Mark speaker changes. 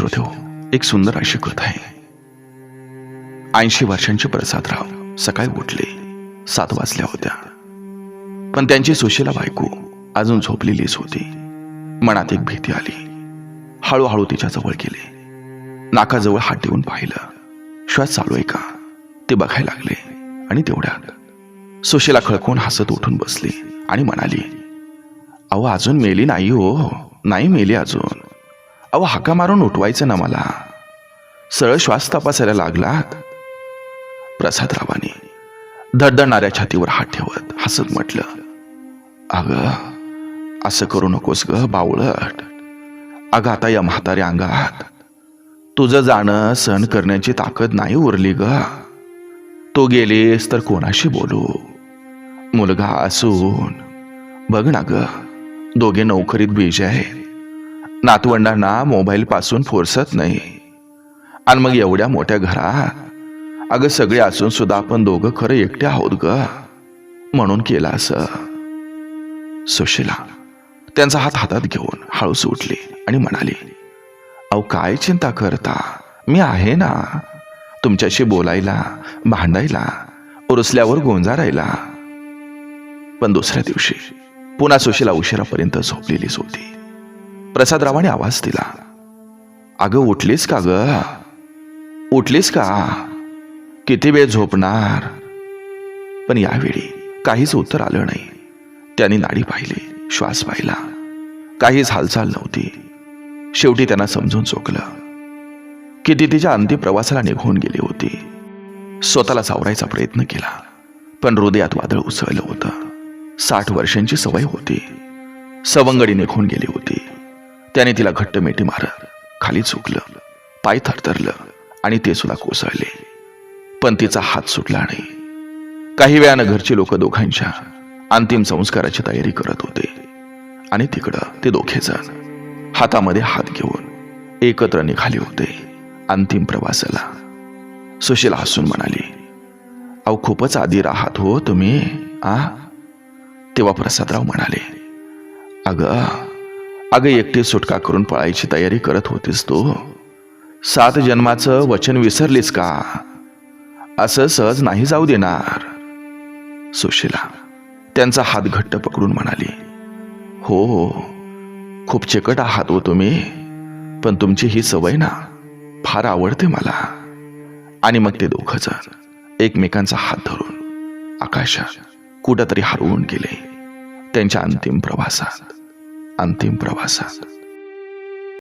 Speaker 1: श्रोतेहो एक सुंदर अशी कथा आहे. ऐंशी वर्षांचे प्रसादराव सकाळी उठले. सात वाजल्या होत्या. पण त्यांची सुशीला बायको अजून झोपलेलीच होती. मनात एक भीती आली. हळूहळू तिच्या जवळ गेले. नाकाजवळ हात ठेवून पाहिलं. श्वास चालू आहे का? ते बघायला लागले. आणि तेवढ्यात सुशीला खळकून हसत उठून बसली आणि म्हणाली अहो अजून मेली नाही हो. नाही मेली अजून. अहो हाका मारून उठवायचं ना मला. सरळ श्वास तपासायला लागलात. प्रसादरावाने धडधडणाऱ्या छातीवर हात ठेवत हसत म्हटलं अग असं करू नकोस ग बावळट. अगं आता या म्हाताऱ्या अंगात. तुझं जाणं सहन करण्याची ताकद नाही उरली ग. तू गेलीस तर कोणाशी बोलू? मुलगा असून. बघ ना ग दोघे नोकरीत बीज आहेत. नातवंडांना मोबाईल पासून फोरसत नाही. आणि मग एवढ्या मोठ्या घरात अगं सगळे असून सुद्धा आपण दोघं खरं एकटे आहोत ग म्हणून केला असं. सुशीला त्यांचा हात हातात घेऊन हळूस उठली आणि म्हणाली अहो काय चिंता करता? मी आहे ना. तुमच्याशी बोलायला भांडायला उरसल्यावर गोंजारायला पण दुसऱ्या दिवशी पुन्हा सुशीला उशिरापर्यंत झोपलेलीच होती. प्रसादरावाने आवाज दिला. अगं उठलीस का ग? उठलीस का? किती वेळ झोपणार? पण यावेळी काहीच उत्तर आलं नाही. त्यांनी नाडी पाहिली श्वास पाहिला. काहीच हालचाल नव्हती. शेवटी त्यांना समजून चोकलं की ती तिच्या अंतिम प्रवासाला निघून गेली होती. स्वतःला सावरायचा प्रयत्न केला पण हृदयात वादळ उसळलं होतं. साठ वर्षांची सवय होती. सवंगडी निघून गेली होती. त्याने तिला घट्ट मेटी मारत खाली झुकलं पाय थरथरलं आणि ते सुद्धा कोसळले. पण तिचा हात सुटला नाही. काही वेळानं घरचे लोक दोघांच्या अंतिम संस्काराची तयारी करत होते. आणि तिकडं ते दोघे जण हातामध्ये हात घेऊन एकत्र निघाले होते अंतिम प्रवासाला. सुशीला हसून म्हणाली अहो खूपच आधी राहत हो तुम्ही आ? तेव्हा प्रसादराव म्हणाले अगं अगं एकटी सुटका करून पळायची तयारी करत होतीस तू. सात जन्माचं वचन विसरलीस का? असं सहज नाही जाऊ देणार. सुशीला त्यांचा हात घट्ट पकडून म्हणाली हो हो खूप चिकट आहात हो तुम्ही पण तुमची ही सवय ना फार आवडते मला. आणि मग ते दोघ जण एकमेकांचा हात धरून आकाशात कुठंतरी हरवून गेले त्यांच्या अंतिम प्रवासात. अंतिम प्रवासात